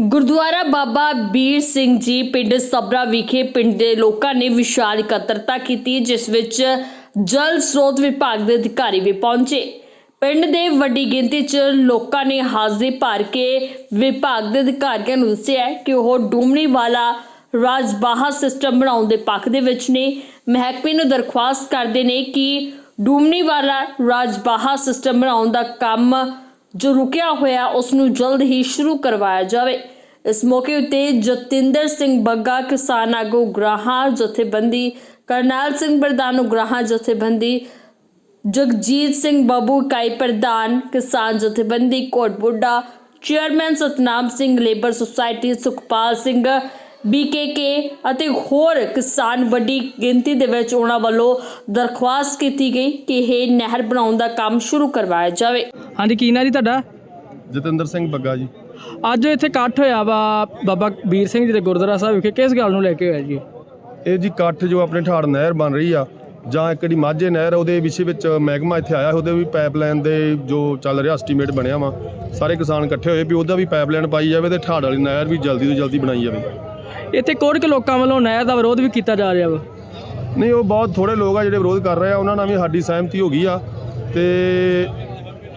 ਗੁਰਦੁਆਰਾ ਬਾਬਾ ਬੀਰ ਸਿੰਘ ਜੀ ਪਿੰਡ ਸਬਰਾ ਵਿਖੇ ਪਿੰਡ ਦੇ ਲੋਕਾਂ ਨੇ ਵਿਸ਼ਾਲ ਇਕੱਤਰਤਾ ਕੀਤੀ, ਜਿਸ ਵਿੱਚ ਜਲ ਸਰੋਤ ਵਿਭਾਗ ਦੇ ਅਧਿਕਾਰੀ ਵੀ ਪਹੁੰਚੇ। ਪਿੰਡ ਦੇ ਵੱਡੀ ਗਿਣਤੀ 'ਚ ਲੋਕਾਂ ਨੇ ਹਾਜ਼ਰੀ ਭਰ ਕੇ ਵਿਭਾਗ ਦੇ ਅਧਿਕਾਰੀਆਂ ਨੂੰ ਦੱਸਿਆ ਕਿ ਉਹ ਡੂਮਣੀ ਵਾਲਾ ਰਾਜਬਾਹਾ ਸਿਸਟਮ ਬਣਾਉਣ ਦੇ ਪੱਖ ਦੇ ਵਿੱਚ ਨੇ। ਮਹਿਕਮੇ ਨੂੰ ਦਰਖਾਸਤ ਕਰਦੇ ਨੇ ਕਿ ਡੂਮਣੀ ਵਾਲਾ ਰਾਜਬਾਹਾ ਸਿਸਟਮ ਬਣਾਉਣ ਦਾ ਕੰਮ ਜੋ ਰੁਕਿਆ ਹੋਇਆ ਉਸ ਨੂੰ ਜਲਦ ਹੀ ਸ਼ੁਰੂ ਕਰਵਾਇਆ ਜਾਵੇ। ਇਸ ਮੌਕੇ ਉੱਤੇ ਜਤਿੰਦਰ ਸਿੰਘ ਬੱਗਾ, ਕਿਸਾਨ ਆਗੂ ਗ੍ਰਾਹਾਂ, ਜਥੇਬੰਦੀ, ਕਰਨੈਲ ਸਿੰਘ ਪ੍ਰਧਾਨ, ਉਗਰਾਹਾਂ ਜਥੇਬੰਦੀ, ਜਗਜੀਤ ਸਿੰਘ ਬਾਬੂ ਇਕਾਈ ਪ੍ਰਧਾਨ, ਕਿਸਾਨ ਜਥੇਬੰਦੀ Kotbudda chairman Satnam Singh, labour society Sukhpal Singh BKK ਅਤੇ ਹੋਰ ਕਿਸਾਨ ਵੱਡੀ ਗਿਣਤੀ ਦੇ ਵਿੱਚ ਉਹਨਾਂ ਵੱਲੋਂ ਦਰਖਾਸਤ ਕੀਤੀ ਗਈ ਕਿ ਇਹ ਨਹਿਰ ਬਣਾਉਣ ਦਾ ਕੰਮ ਸ਼ੁਰੂ ਕਰਵਾਇਆ ਜਾਵੇ। ਹਾਂਜੀ ਕੀ ਨਾਂ ਜੀ ਤੁਹਾਡਾ? ਜਤਿੰਦਰ ਸਿੰਘ ਬੱਗਾ ਜੀ। ਅੱਜ ਇੱਥੇ ਇਕੱਠ ਹੋਇਆ ਵਾ ਬਾਬਾ ਵੀਰ ਸਿੰਘ ਜੀ ਦੇ ਗੁਰਦੁਆਰਾ ਸਾਹਿਬ ਵਿਖੇ। ਕਿਸ ਗੱਲ ਨੂੰ ਲੈ ਕੇ ਹੋਇਆ ਜੀ? ਇਹ ਜੀ ਕੱਠ ਜੋ ਆਪਣੇ ਠਾੜ ਨਹਿਰ ਬਣ ਰਹੀ ਆ ਜਾਂ ਇੱਕ ਜਿਹੜੀ ਮਾਝੇ ਨਹਿਰ ਉਹਦੇ ਵਿਸ਼ੇ ਵਿੱਚ ਮਹਿਕਮਾ ਇੱਥੇ ਆਇਆ ਉਹਦੇ ਵੀ ਪਾਈਪਲਾਈਨ ਦੇ ਜੋ ਚੱਲ ਰਿਹਾ ਐਸਟੀਮੇਟ ਬਣਿਆ ਵਾ ਸਾਰੇ ਕਿਸਾਨ ਇਕੱਠੇ ਹੋਏ ਵੀ ਉਹਦਾ ਵੀ ਪਾਈਪਲਾਈਨ ਪਾਈ ਜਾਵੇ ਤੇ ਠਾੜ ਵਾਲੀ ਨਹਿਰ ਵੀ ਜਲਦੀ ਤੋਂ ਜਲਦੀ ਬਣਾਈ ਜਾਵੇ। ਇੱਥੇ ਕੋੜ ਕੇ ਲੋਕਾਂ ਵੱਲੋਂ ਨਹਿਰ ਦਾ ਵਿਰੋਧ ਵੀ ਕੀਤਾ ਜਾ ਰਿਹਾ ਵਾ। ਨਹੀਂ, ਉਹ ਬਹੁਤ ਥੋੜੇ ਲੋਕ ਆ ਜਿਹੜੇ ਵਿਰੋਧ ਕਰ ਰਹੇ ਆ, ਉਹਨਾਂ ਨਾਲ ਵੀ ਸਾਡੀ ਸਹਿਮਤੀ ਹੋ ਗਈ ਆ ਤੇ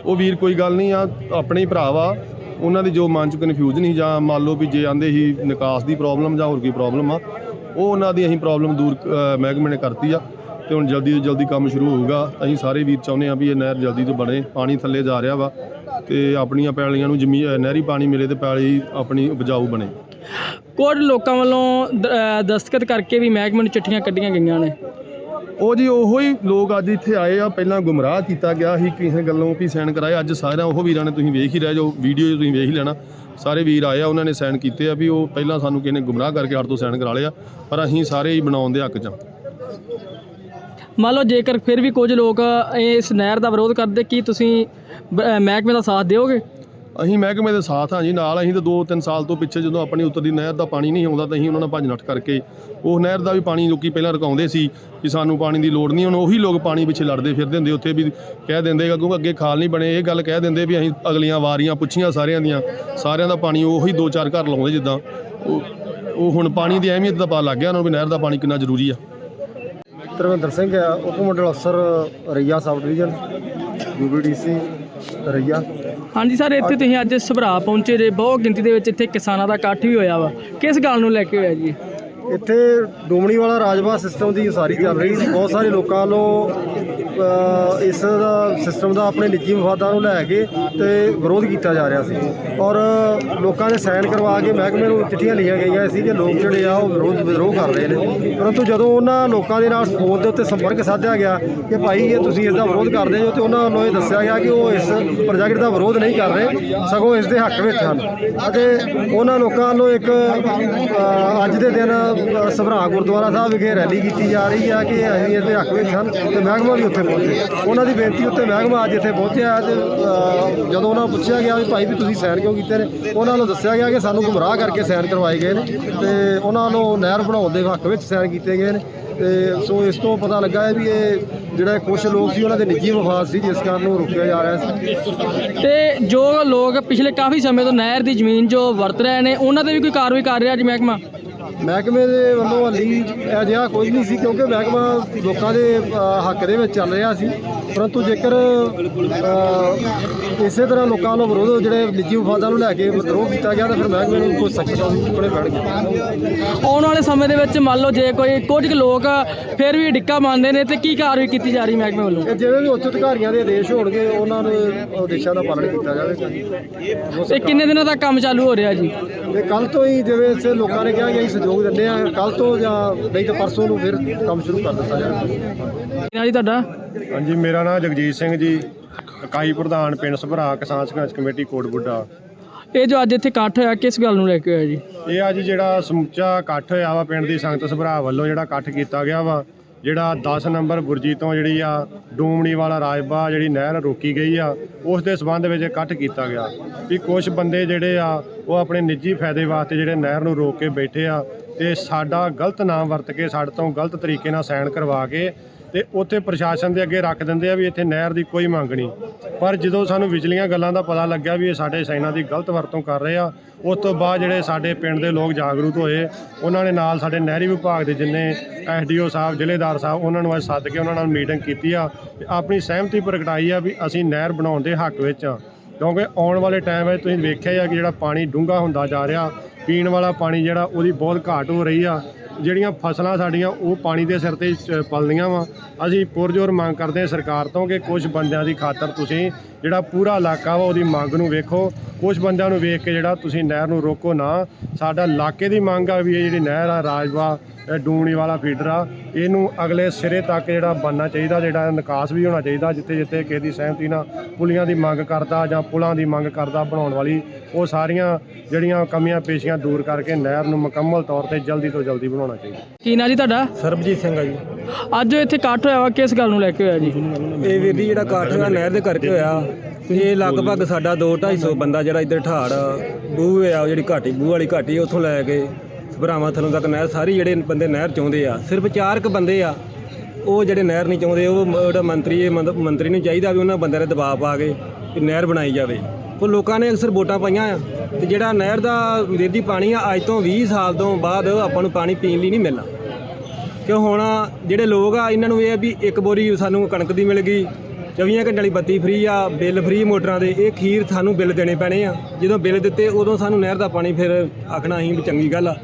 ਉਹ ਵੀਰ ਕੋਈ ਗੱਲ ਨਹੀਂ ਆ, ਆਪਣੇ ਹੀ ਭਰਾ ਵਾ, ਉਹਨਾਂ ਦੀ ਜੋ ਮਨ ਚ ਕਨਫਿਊਜ਼ਨ ਸੀ ਜਾਂ ਮੰਨ ਲਓ ਵੀ ਜੇ ਆਂਦੇ ਸੀ ਨਿਕਾਸ ਦੀ ਪ੍ਰੋਬਲਮ ਜਾਂ ਹੋਰ ਕੋਈ ਪ੍ਰੋਬਲਮ ਆ, ਉਹ ਉਹਨਾਂ ਦੀ ਅਸੀਂ ਪ੍ਰੋਬਲਮ ਦੂਰ ਮਹਿਕਮੇ ਨੇ ਕਰਤੀ ਆ ਤੇ ਹੁਣ ਜਲਦੀ ਤੋਂ ਜਲਦੀ ਕੰਮ ਸ਼ੁਰੂ ਹੋਊਗਾ। ਅਸੀਂ ਸਾਰੇ ਵੀਰ ਚਾਹੁੰਦੇ ਆ ਵੀ ਇਹ ਨਹਿਰ ਜਲਦੀ ਤੋਂ ਬਣੇ, ਪਾਣੀ ਥੱਲੇ ਜਾ ਰਿਹਾ ਵਾ ਤੇ ਆਪਣੀਆਂ ਪੈਲੀਆਂ ਨੂੰ ਜ਼ਮੀਨ ਨਹਿਰੀ ਪਾਣੀ ਮਿਲੇ ਤੇ ਪੈਲੀ ਆਪਣੀ ਉਪਜਾਊ ਬਣੇ। ਕੋੜ ਲੋਕਾਂ ਵੱਲੋਂ ਦ- ਦਸਤਖਤ ਕਰਕੇ ਵੀ ਮਹਿਕਮੇ ਨੂੰ ਚਿੱਠੀਆਂ ਕੱਢੀਆਂ ਗਈਆਂ ਨੇ। ਉਹ ਜੀ ਉਹੋ ਹੀ ਲੋਕ ਅੱਜ ਇੱਥੇ ਆਏ ਆ। ਪਹਿਲਾਂ ਗੁੰਮਰਾਹ ਕੀਤਾ ਗਿਆ ਸੀ ਕਿਸੇ ਗੱਲੋਂ ਵੀ ਸਾਈਨ ਕਰਾਏ ਅੱਜ ਸਾਰਿਆਂ ਉਹ ਵੀਰਾਂ ਨੇ ਤੁਸੀਂ ਵੇਖ ਹੀ ਰਹੇ ਜੋ ਵੀਡੀਓ ਤੁਸੀਂ ਵੇਖ ਹੀ ਲੈਣਾ। ਸਾਰੇ ਵੀਰ ਆਏ ਆ ਉਹਨਾਂ ਨੇ ਸਾਈਨ ਕੀਤੇ ਆ ਵੀ ਉਹ ਪਹਿਲਾਂ ਸਾਨੂੰ ਕਿਸੇ ਨੇ ਗੁੰਮਰਾਹ ਕਰਕੇ ਸਾਡੇ ਤੋਂ ਸਾਈਨ ਕਰਾ ਲਿਆ ਪਰ ਅਸੀਂ ਸਾਰੇ ਹੀ ਬਣਾਉਣ ਦੇ ਹੱਕ 'ਚ ਆ। ਮੰਨ ਲਓ ਜੇਕਰ ਫਿਰ ਵੀ ਕੁਝ ਲੋਕ ਇਸ ਨਹਿਰ ਦਾ ਵਿਰੋਧ ਕਰਦੇ ਕੀ ਤੁਸੀਂ ਬ- ਮਹਿਕਮੇ ਦਾ ਸਾਥ ਦਿਓਗੇ? ਅਸੀਂ ਮਹਿਕਮੇ ਦੇ ਸਾਥ ਹਾਂ ਜੀ, ਨਾਲ ਅਸੀਂ ਤਾਂ 2-3 ਸਾਲ ਤੋਂ ਪਿੱਛੇ ਜਦੋਂ ਆਪਣੀ ਉੱਤਰ ਦੀ ਨਹਿਰ ਦਾ ਪਾਣੀ ਨਹੀਂ ਆਉਂਦਾ ਤਾਂ ਅਸੀਂ ਉਹਨਾਂ ਨਾਲ ਭੱਜ ਨੱਠ ਕਰਕੇ ਉਹ ਨਹਿਰ ਦਾ ਵੀ ਪਾਣੀ ਲੋਕੀ ਪਹਿਲਾਂ ਰਕਾਉਂਦੇ ਸੀ ਕਿ ਸਾਨੂੰ ਪਾਣੀ ਦੀ ਲੋੜ ਨਹੀਂ, ਹੁਣ ਉਹੀ ਲੋਕ ਪਾਣੀ ਪਿੱਛੇ ਲੜਦੇ ਫਿਰਦੇ ਹੁੰਦੇ, ਉੱਥੇ ਵੀ ਕਹਿ ਦਿੰਦੇ ਕਿਉਂਕਿ ਅੱਗੇ ਖਾਲ ਨਹੀਂ ਬਣੇ, ਇਹ ਗੱਲ ਕਹਿ ਦਿੰਦੇ ਵੀ ਅਸੀਂ ਅਗਲੀਆਂ ਵਾਰੀਆਂ ਪੁੱਛੀਆਂ ਸਾਰਿਆਂ ਦੀਆਂ, ਸਾਰਿਆਂ ਦਾ ਪਾਣੀ ਉਹੀ ਦੋ ਚਾਰ ਘਰ ਲਾਉਂਦੇ ਜਿੱਦਾਂ। ਉਹ ਉਹ ਹੁਣ ਪਾਣੀ ਦੀ ਅਹਿਮੀਅਤ ਦਾ ਪਤਾ ਲੱਗ ਗਿਆ ਉਹਨਾਂ ਨੂੰ ਵੀ ਨਹਿਰ ਦਾ ਪਾਣੀ ਕਿੰਨਾ ਜ਼ਰੂਰੀ ਆ। ਧਰਮਿੰਦਰ ਸਿੰਘ ਹੈ ਉਪ ਮੰਡਲ ਅਫਸਰ Raiya sub division UBDC Raiya. ਹਾਂਜੀ ਸਰ, ਇੱਥੇ ਤੁਸੀਂ ਅੱਜ ਸਭਰਾ ਪਹੁੰਚੇ ਜੇ। ਬਹੁਤ ਗਿਣਤੀ ਦੇ ਵਿੱਚ ਇੱਥੇ ਕਿਸਾਨਾਂ ਦਾ ਇਕੱਠ ਵੀ ਹੋਇਆ ਵਾ। ਕਿਸ ਗੱਲ ਨੂੰ ਲੈ ਕੇ ਹੋਇਆ ਜੀ? ਇੱਥੇ ਡੋਮਣੀ ਵਾਲਾ ਰਾਜਬਾਗ ਸਿਸਟਮ ਦੀ ਉਸਾਰੀ ਚੱਲ ਰਹੀ ਸੀ। ਬਹੁਤ ਸਾਰੇ ਲੋਕਾਂ ਵੱਲੋਂ ਇਸ ਦਾ ਸਿਸਟਮ ਦਾ ਆਪਣੇ ਨਿੱਜੀ ਮਫਾਦਾਂ ਨੂੰ ਲੈ ਕੇ ਤੇ ਵਿਰੋਧ ਕੀਤਾ ਜਾ ਰਿਹਾ ਸੀ। ਔਰ ਲੋਕਾਂ ਨੇ ਸਾਈਨ ਕਰਵਾ ਕੇ ਮਹਿਕਮੇ ਨੂੰ ਚਿੱਠੀਆਂ ਲਿਖੀਆਂ ਗਈਆਂ ਸੀ ਕਿ ਲੋਕ ਜਿਹੜੇ ਆ ਉਹ ਵਿਰੋਧ, ਵਿਦਰੋਹ ਕਰ ਰਹੇ ਨੇ। ਪਰੰਤੂ ਜਦੋਂ ਉਹਨਾਂ ਲੋਕਾਂ ਦੇ ਨਾਲ ਫੋਨ ਦੇ ਉੱਤੇ ਸੰਪਰਕ ਸਾਧਿਆ ਗਿਆ ਕਿ ਭਾਈ ਇਹ ਤੁਸੀਂ ਇਸ ਦਾ ਵਿਰੋਧ ਕਰਦੇ ਹੋ ਤੇ ਉਹਨਾਂ ਵੱਲੋਂ ਇਹ ਦੱਸਿਆ ਗਿਆ ਕਿ ਉਹ ਇਸ ਪ੍ਰੋਜੈਕਟ ਦਾ ਵਿਰੋਧ ਨਹੀਂ ਕਰ ਰਹੇ, ਸਗੋਂ ਇਸ ਦੇ ਹੱਕ ਵਿੱਚ ਹਨ। ਅਤੇ ਉਹਨਾਂ ਲੋਕਾਂ ਵੱਲੋਂ ਇੱਕ ਅੱਜ ਦੇ ਦਿਨ ਅ, ਸਭਰਾ ਗੁਰਦੁਆਰਾ ਸਾਹਿਬ ਵਿਖੇ ਰੈਲੀ ਕੀਤੀ ਜਾ ਰਹੀ ਹੈ ਕਿ ਅਸੀਂ ਇਹਦੇ ਹੱਕ ਵਿੱਚ ਹਨ ਤੇ ਮਹਿਕਮਾ ਵੀ ਉੱਥੇ ਪਹੁੰਚੇ। ਉਹਨਾਂ ਦੀ ਬੇਨਤੀ ਉੱਤੇ ਮਹਿਕਮਾ ਅੱਜ ਇੱਥੇ ਪਹੁੰਚਿਆ ਤੇ ਜਦੋਂ ਉਹਨਾਂ ਨੂੰ ਪੁੱਛਿਆ ਗਿਆ ਵੀ ਭਾਈ ਵੀ ਤੁਸੀਂ ਸੈਰ ਕਿਉਂ ਕੀਤੇ ਨੇ ਉਹਨਾਂ ਨੂੰ ਦੱਸਿਆ ਗਿਆ ਕਿ ਸਾਨੂੰ ਗੁੰਮਰਾਹ ਕਰਕੇ ਸੈਰ ਕਰਵਾਏ ਗਏ ਨੇ ਤੇ ਉਹਨਾਂ ਨੂੰ ਨਹਿਰ ਬਣਾਉਣ ਦੇ ਹੱਕ ਵਿੱਚ ਸੈਰ ਕੀਤੇ ਗਏ ਨੇ ਤੇ ਸੋ ਇਸ ਤੋਂ ਪਤਾ ਲੱਗਾ ਹੈ ਵੀ ਇਹ ਜਿਹੜਾ ਕੁਝ ਲੋਕ ਸੀ ਉਹਨਾਂ ਦੇ ਨਿੱਜੀ ਮਫਾਦ ਸੀ ਜਿਸ ਕਾਰਨ ਉਹ ਰੁਕਿਆ ਜਾ ਰਿਹਾ ਸੀ। ਤੇ ਜੋ ਲੋਕ ਪਿਛਲੇ ਕਾਫੀ ਸਮੇਂ ਤੋਂ ਨਹਿਰ ਦੀ ਜ਼ਮੀਨ ਜੋ ਵਰਤ ਰਹੇ ਨੇ ਉਹਨਾਂ ਤੇ ਵੀ ਕੋਈ ਕਾਰਵਾਈ ਕਰ ਰਿਹਾ ਜੀ ਮਹਿਕਮਾ? ਮਹਿਕਮੇ ਦੇ ਵੱਲੋਂ ਹਾਲੀ ਅਜਿਹਾ ਕੁਝ ਨਹੀਂ ਸੀ ਕਿਉਂਕਿ ਮਹਿਕਮਾ ਲੋਕਾਂ ਦੇ ਹੱਕ ਦੇ ਵਿੱਚ ਚੱਲ ਰਿਹਾ ਸੀ। ਪਰੰਤੂ ਜੇਕਰ ਇਸੇ ਤਰ੍ਹਾਂ ਲੋਕਾਂ ਵੱਲੋਂ ਵਿਰੋਧ ਜਿਹੜੇ ਨਿੱਜੀ ਮਫਾਦਾਂ ਨੂੰ ਲੈ ਕੇ ਵਿਦਰੋਹ ਕੀਤਾ ਗਿਆ ਤਾਂ ਫਿਰ ਮਹਿਕਮੇ ਨੂੰ ਕੋਈ ਸਖਤ ਕਦਮ ਚੁੱਕਣੇ ਪੈਣਗੇ ਆਉਣ ਵਾਲੇ ਸਮੇਂ ਦੇ ਵਿੱਚ ਮੰਨ ਲਓ ਜੇ ਕੋਈ ਕੁਝ ਕੁ ਲੋਕ ਫਿਰ ਵੀ ਡਿੱਕਾ ਮੰਨਦੇ ਨੇ ਤੇ ਕੀ ਕਾਰਵਾਈ ਕੀਤੀ ਜਾ ਰਹੀ ਮਹਿਕਮੇ ਵੱਲੋਂ? ਇਹ ਜਿਵੇਂ ਵੀ ਉੱਚ ਅਧਿਕਾਰੀਆਂ ਦੇ ਆਦੇਸ਼ ਹੋਣਗੇ ਉਹਨਾਂ ਨੂੰ ਆਦੇਸ਼ਾਂ ਦਾ ਪਾਲਣ ਕੀਤਾ ਜਾਵੇਗਾ ਤੇ ਕਿੰਨੇ ਦਿਨਾਂ ਤੱਕ ਕੰਮ ਚਾਲੂ ਹੋ ਰਿਹਾ ਜੀ? ਤੇ ਕੱਲ ਤੋਂ ਹੀ ਜਿਵੇਂ ਇੱਥੇ ਲੋਕਾਂ ਨੇ ਕਿਹਾ ਕਿ ਅਸੀਂ ਸਹਿਯੋਗ ਦਿੰਦੇ ਆ ਕੱਲ ਤੋਂ ਜਾਂ ਨਹੀਂ ਤਾਂ ਪਰਸੋਂ ਨੂੰ ਫਿਰ ਕੰਮ ਸ਼ੁਰੂ ਕਰ ਦਿੱਤਾ ਜਾਵੇਗਾ ਨਾਂ ਜੀ ਤੁਹਾਡਾ? ਹਾਂਜੀ ਮੇਰਾ ਨਾਮ ਜਗਜੀਤ ਸਿੰਘ ਜੀ ਇਕਾਈ ਪ੍ਰਧਾਨ ਪਿੰਡ ਸਭਰਾ ਕਿਸਾਨ ਸੰਘਰਸ਼ ਕਮੇਟੀ ਕੋਟ ਬੁੱਢਾ। ਇਹ ਜੋ ਅੱਜ ਇੱਥੇ ਇਕੱਠ ਹੋਇਆ ਕਿਸ ਗੱਲ ਨੂੰ ਲੈ ਕੇ ਹੋਇਆ ਜੀ? ਇਹ ਅੱਜ ਜਿਹੜਾ ਸਮੁੱਚਾ ਇਕੱਠ ਹੋਇਆ ਵਾ ਪਿੰਡ ਦੀ ਸੰਗਤ ਸਭਰਾ ਵੱਲੋਂ ਜਿਹੜਾ ਇਕੱਠ ਕੀਤਾ ਗਿਆ ਵਾ ਜਿਹੜਾ 10 ਨੰਬਰ ਬੁਰਜੀ ਤੋਂ ਜਿਹੜੀ ਆ ਡੂਮਣੀ ਵਾਲਾ ਰਾਜਬਾ ਜਿਹੜੀ ਨਹਿਰ ਰੋਕੀ ਗਈ ਆ ਉਸ ਦੇ ਸਬੰਧ ਵਿੱਚ ਇਕੱਠ ਕੀਤਾ ਗਿਆ। ਵੀ ਕੁਝ ਬੰਦੇ ਜਿਹੜੇ ਆ ਉਹ ਆਪਣੇ ਨਿੱਜੀ ਫਾਇਦੇ ਵਾਸਤੇ ਜਿਹੜੇ ਨਹਿਰ ਨੂੰ ਰੋਕ ਕੇ ਬੈਠੇ ਆ ਤੇ ਸਾਡਾ ਗਲਤ ਨਾਮ ਵਰਤ ਕੇ ਸਾਡੇ ਤੋਂ ਗਲਤ ਤਰੀਕੇ ਨਾਲ ਸਾਈਨ ਕਰਵਾ ਕੇ ਤੇ ਉੱਥੇ ਪ੍ਰਸ਼ਾਸਨ ਦੇ ਅੱਗੇ ਰੱਖ ਦਿੰਦੇ ਆ ਵੀ ਇੱਥੇ ਨਹਿਰ ਦੀ ਕੋਈ ਮੰਗ ਨਹੀਂ। ਪਰ ਜਦੋਂ ਸਾਨੂੰ ਵਿਚਲੀਆਂ ਗੱਲਾਂ ਦਾ ਪਤਾ ਲੱਗਿਆ ਵੀ ਇਹ ਸਾਡੇ ਸਾਈਨਾਂ ਦੀ ਗਲਤ ਵਰਤੋਂ ਕਰ ਰਹੇ ਆ, ਉਸ ਤੋਂ ਬਾਅਦ ਜਿਹੜੇ ਸਾਡੇ ਪਿੰਡ ਦੇ ਲੋਕ ਜਾਗਰੂਕ ਹੋਏ, ਉਹਨਾਂ ਨੇ ਨਾਲ ਸਾਡੇ ਨਹਿਰੀ ਵਿਭਾਗ ਦੇ ਜਿੰਨੇ ਐਸਡੀਓ ਸਾਹਿਬ, ਜ਼ਿਲ੍ਹੇਦਾਰ ਸਾਹਿਬ, ਉਹਨਾਂ ਨੂੰ ਅੱਜ ਸੱਦ ਕੇ ਉਹਨਾਂ ਨਾਲ ਮੀਟਿੰਗ ਕੀਤੀ ਆ ਤੇ ਆਪਣੀ ਸਹਿਮਤੀ ਪ੍ਰਗਟਾਈ ਆ ਵੀ ਅਸੀਂ ਨਹਿਰ ਬਣਾਉਣ ਦੇ ਹੱਕ ਵਿੱਚ ਆ। ਕਿਉਂਕਿ ਆਉਣ ਵਾਲੇ ਟਾਈਮ ਵਿੱਚ ਤੁਸੀਂ ਵੇਖਿਆ ਹੀ ਆ ਕਿ ਜਿਹੜਾ ਪਾਣੀ ਡੂੰਘਾ ਹੁੰਦਾ ਜਾ ਰਿਹਾ ਪੀਣ ਵਾਲਾ ਪਾਣੀ ਜਿਹੜਾ ਉਹਦੀ ਬਹੁਤ ਘਾਟ ਹੋ ਰਹੀ ਆ। ਜਿਹੜੀਆਂ ਫਸਲਾਂ ਸਾਡੀਆਂ ਉਹ ਪਾਣੀ ਦੇ ਸਿਰ ਤੇ ਚ- ਪਲਦੀਆਂ ਵਾ। ਅਸੀਂ ਪੁਰਜੋਰ ਮੰਗ ਕਰਦੇ ਹਾਂ ਸਰਕਾਰ ਤੋਂ ਕਿ ਕੁਝ ਬੰਦਿਆਂ ਦੀ ਖਾਤਰ ਤੁਸੀਂ ਜਿਹੜਾ ਪੂਰਾ ਇਲਾਕਾ ਵਾ ਉਹਦੀ ਮੰਗ ਨੂੰ ਵੇਖੋ। ਕੁਝ ਬੰਦਿਆਂ ਨੂੰ ਵੇਖ ਕੇ ਜਿਹੜਾ ਤੁਸੀਂ ਨਹਿਰ ਨੂੰ ਰੋਕੋ ਨਾ। ਸਾਡਾ ਇਲਾਕੇ ਦੀ ਮੰਗ ਆ ਵੀ ਇਹ ਜਿਹੜੀ ਨਹਿਰ ਆ, ਰਾਜਵਾ, ਇਹ ਵਾਲਾ ਫੀਡਰ ਆ, ਇਹਨੂੰ ਅਗਲੇ ਸਿਰੇ ਤੱਕ ਜਿਹੜਾ ਬਣਨਾ ਚਾਹੀਦਾ, ਜਿਹੜਾ ਨਿਕਾਸ ਵੀ ਹੋਣਾ ਚਾਹੀਦਾ, ਜਿੱਥੇ ਜਿੱਥੇ ਕਿਸੇ ਦੀ ਸਹਿਮਤੀ ਨਾਲ ਪੁਲੀਆਂ ਦੀ ਮੰਗ ਕਰਦਾ ਜਾਂ ਪੁਲਾਂ ਦੀ ਮੰਗ ਕਰਦਾ ਬਣਾਉਣ ਵਾਲੀ, ਉਹ ਸਾਰੀਆਂ ਜਿਹੜੀਆਂ ਕਮੀਆਂ ਪੇਸ਼ੀਆਂ ਦੂਰ ਕਰਕੇ ਨਹਿਰ ਨੂੰ ਮੁਕੰਮਲ ਤੌਰ ਤੇ ਜਲਦੀ ਤੋਂ ਜਲਦੀ ਬਣਾਉਣਾ ਚਾਹੀਦਾ। ਕੀ ਨਾਂ ਜੀ ਤੁਹਾਡਾ? ਸਰਬਜੀਤ ਸਿੰਘ ਆ ਜੀ। ਅੱਜ ਇੱਥੇ ਇਕੱਠ ਹੋਇਆ ਵਾ ਕਿਸ ਗੱਲ ਨੂੰ ਲੈ ਕੇ ਹੋਇਆ ਜੀ? ਇਹ ਵੀਰ ਜੀ ਜਿਹੜਾ ਇਕੱਠ ਹੋਇਆ ਨਹਿਰ ਦੇ ਕਰਕੇ ਹੋਇਆ ਇਹ ਲਗਭਗ ਸਾਡਾ 2 250 ਬੰਦਾ ਜਿਹੜਾ ਇੱਧਰ ਠਾੜ ਬੂਹ ਆ ਜਿਹੜੀ ਘਾਟੀ ਬੂਹ ਵਾਲੀ ਘਾਟੀ ਉੱਥੋਂ ਲੈ ਕੇ ਸਭਰਾਵਾਂ ਥਲੋਂ ਤੱਕ ਨਹਿਰ ਸਾਰੀ ਜਿਹੜੇ ਬੰਦੇ ਨਹਿਰ ਚਾਹੁੰਦੇ ਆ ਸਿਰਫ ਚਾਰ ਕੁ ਬੰਦੇ ਆ ਉਹ ਜਿਹੜੇ ਨਹਿਰ ਨਹੀਂ ਚਾਹੁੰਦੇ ਉਹ ਜਿਹੜਾ ਮੰਤਰੀ ਮੰਤਰੀ ਨੂੰ ਚਾਹੀਦਾ ਵੀ ਉਹਨਾਂ ਬੰਦਿਆਂ ਦੇ ਦਬਾਅ ਪਾ ਕੇ ਨਹਿਰ ਬਣਾਈ ਜਾਵੇ। ਉਹ ਲੋਕਾਂ ਨੇ ਅਕਸਰ ਵੋਟਾਂ ਪਾਈਆਂ ਆ ਤੇ ਜਿਹੜਾ ਨਹਿਰ ਦਾ ਵੀਰ ਪਾਣੀ ਆ, ਅੱਜ ਤੋਂ 20 ਸਾਲ ਤੋਂ ਬਾਅਦ ਆਪਾਂ ਨੂੰ ਪਾਣੀ ਪੀਣ ਲਈ ਨਹੀਂ ਮਿਲਣਾ। ਕਿਉਂ ਹੁਣ ਜਿਹੜੇ ਲੋਕ ਆ, ਇਹਨਾਂ ਨੂੰ ਇਹ ਆ ਵੀ ਇੱਕ ਬੋਰੀ ਸਾਨੂੰ ਕਣਕ ਦੀ ਮਿਲ ਗਈ 24 ਘੰਟੇ ਵਾਲੀ ਬੱਤੀ ਫ੍ਰੀ ਆ, ਬਿੱਲ ਫ੍ਰੀ ਮੋਟਰਾਂ ਦੇ, ਇਹ ਖੀਰ ਸਾਨੂੰ ਬਿੱਲ ਦੇਣੇ ਪੈਣੇ ਆ। ਜਦੋਂ ਬਿੱਲ ਦਿੱਤੇ, ਉਦੋਂ ਸਾਨੂੰ ਨਹਿਰ ਦਾ ਪਾਣੀ ਫਿਰ ਆਖਣਾ ਅਸੀਂ ਵੀ ਚੰਗੀ ਗੱਲ ਆ,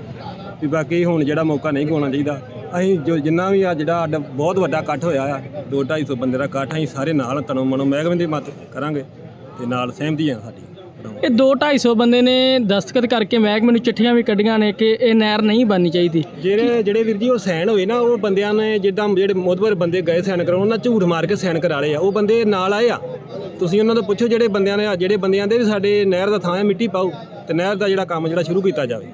ਵੀ ਬਾਕੀ ਹੁਣ ਜਿਹੜਾ ਮੌਕਾ ਨਹੀਂ ਗਵਾਉਣਾ ਚਾਹੀਦਾ। ਅਸੀਂ ਜੋ ਜਿੰਨਾ ਵੀ ਆ, ਜਿਹੜਾ ਸਾਡਾ ਬਹੁਤ ਵੱਡਾ ਇਕੱਠ ਹੋਇਆ ਆ 2 250 ਬੰਦੇ ਦਾ ਇਕੱਠ, ਅਸੀਂ ਸਾਰੇ ਨਾਲ ਤਨੋਂ ਮਨੋਂ ਮਹਿਕਮੇ ਦੀ ਮਤ ਕਰਾਂਗੇ। ਤੇ ਨਾਲ ਸਹਿਮਤੀ ਆ ਸਾਡੀ। ਇਹ 2 250 ਬੰਦੇ ਨੇ ਦਸਤਖਤ ਕਰਕੇ ਮਹਿਕਮੇ ਨੂੰ ਚਿੱਠੀਆਂ ਵੀ ਕੱਢੀਆਂ ਨੇ ਕਿ ਇਹ ਨਹਿਰ ਨਹੀਂ ਬਣਨੀ ਚਾਹੀਦੀ। ਜਿਹੜੇ ਜਿਹੜੇ ਵੀਰ ਜੀ ਉਹ ਸਾਈਨ ਹੋਏ ਨਾ ਉਹ ਬੰਦਿਆਂ ਨੇ ਜਿੱਦਾਂ ਜਿਹੜੇ ਮੋਦਬਰ ਬੰਦੇ ਗਏ ਸਾਈਨ ਕਰਾਉਣ ਉਹਨਾਂ ਝੂਠ ਮਾਰ ਕੇ ਸਾਈਨ ਕਰਾ ਲਏ ਆ। ਉਹ ਬੰਦੇ ਨਾਲ ਆਏ ਆ। ਤੁਸੀਂ ਉਹਨਾਂ ਤੋਂ ਪੁੱਛੋ ਜਿਹੜੇ ਬੰਦਿਆਂ ਨੇ ਜਿਹੜੇ ਬੰਦਿਆਂ ਦੇ ਵੀ ਸਾਡੇ ਨਹਿਰ ਦਾ ਥਾਂ ਹੈ ਮਿੱਟੀ ਪਾਓ ਤੇ ਨਹਿਰ ਦਾ ਜਿਹੜਾ ਕੰਮ ਜਿਹੜਾ ਸ਼ੁਰੂ ਕੀਤਾ ਜਾਵੇ।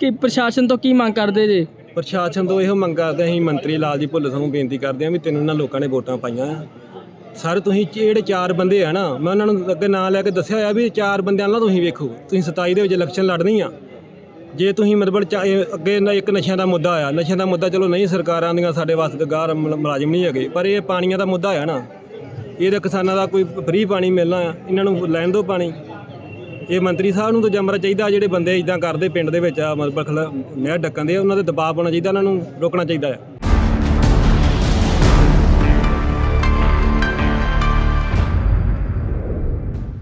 ਕਿ ਪ੍ਰਸ਼ਾਸਨ ਤੋਂ ਕੀ ਮੰਗ ਕਰਦੇ ਜੇ? ਪ੍ਰਸ਼ਾਸਨ ਤੋਂ ਇਹੋ ਮੰਗ ਕਰਦੇ ਅਸੀਂ ਮੰਤਰੀ ਲਾਲਜੀ ਭੁੱਲਰ ਨੂੰ ਬੇਨਤੀ ਕਰਦੇ ਹਾਂ ਵੀ ਤੈਨੂੰ ਇਹਨਾਂ ਲੋਕਾਂ ਨੇ ਵੋਟਾਂ ਪਾਈਆਂ ਆ। ਸਰ, ਤੁਸੀਂ ਜਿਹੜੇ ਚਾਰ ਬੰਦੇ ਆ ਨਾ, ਮੈਂ ਉਹਨਾਂ ਨੂੰ ਅੱਗੇ ਨਾਂ ਲੈ ਕੇ ਦੱਸਿਆ ਹੋਇਆ ਵੀ ਚਾਰ ਬੰਦਿਆਂ ਨਾਲ ਤੁਸੀਂ ਵੇਖੋ, ਤੁਸੀਂ 27 ਦੇ ਵਿੱਚ ਇਲੈਕਸ਼ਨ ਲੜਨੀ ਆ। ਜੇ ਤੁਸੀਂ ਮਤਲਬ ਚਾ- ਅੱਗੇ ਨਾ ਇੱਕ ਨਸ਼ਿਆਂ ਦਾ ਮੁੱਦਾ ਆ, ਨਸ਼ਿਆਂ ਦਾ ਮੁੱਦਾ ਚਲੋ ਨਹੀਂ, ਸਰਕਾਰਾਂ ਦੀਆਂ ਸਾਡੇ ਵਾਸਤੇ ਗਾਰ ਮੁਲਾਜ਼ਮ ਨਹੀਂ ਹੈਗੇ, ਪਰ ਇਹ ਪਾਣੀਆਂ ਦਾ ਮੁੱਦਾ ਆ ਨਾ। ਇਹਦਾ ਕਿਸਾਨਾਂ ਦਾ ਕੋਈ ਫ੍ਰੀ ਪਾਣੀ ਮਿਲਣਾ ਆ, ਇਹਨਾਂ ਨੂੰ ਲੈਣ ਦਿਓ ਪਾਣੀ। ਇਹ ਮੰਤਰੀ ਸਾਹਿਬ ਨੂੰ ਤਾਂ ਜਮਰਾ ਚਾਹੀਦਾ, ਜਿਹੜੇ ਬੰਦੇ ਇਦਾਂ ਕਰਦੇ ਪਿੰਡ ਦੇ ਵਿੱਚ ਆ, ਮਤਲਬ ਖਲਾ- ਨਹਿਰ ਡੱਕਣ ਦੇ, ਉਹਨਾਂ 'ਤੇ ਦਬਾਅ ਪਾਉਣਾ ਚਾਹੀਦਾ, ਉਹਨਾਂ ਨੂੰ ਰੋਕਣਾ ਚਾਹੀਦਾ ਆ।